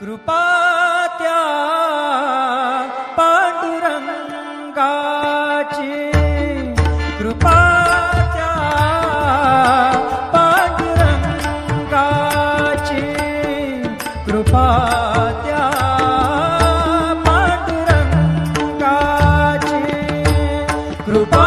कृपा त्या पांडुरंगाची. कृपा त्या पांडुरंगाची. कृपा त्या पांडुरंगाची. कृपा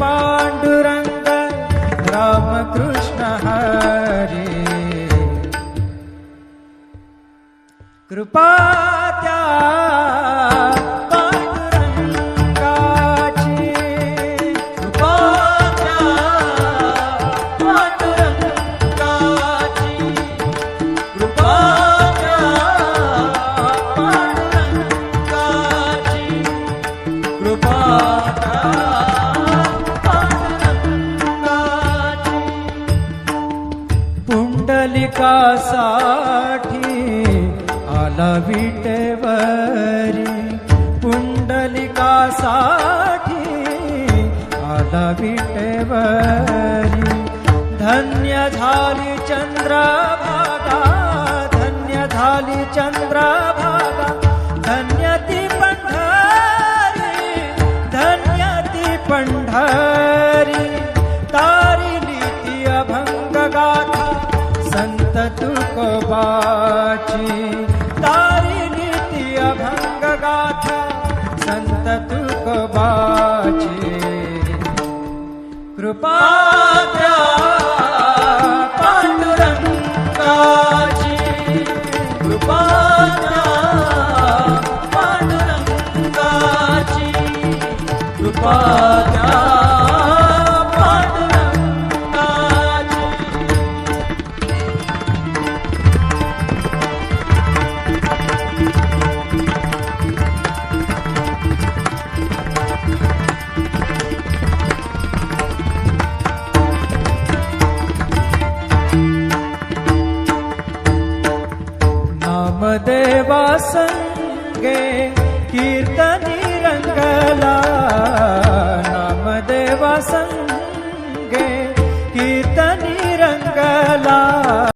पांडुरंग रामकृष्ण हरी। कृपा पुंडलिकासाठी आला विटेवरी. पुंडलिकासाठी आला विटेवरी. धन्य झाली चंद्रभागा धन्य झाली चंद्रभागा. तुकोबाची तारी नीती अभंग गाथा संत तुकोबाची कृपा पांडुरंगाची। कृपा पांडुरंगाची। कृपा मदेवा संगे कीर्तनिरङ्गला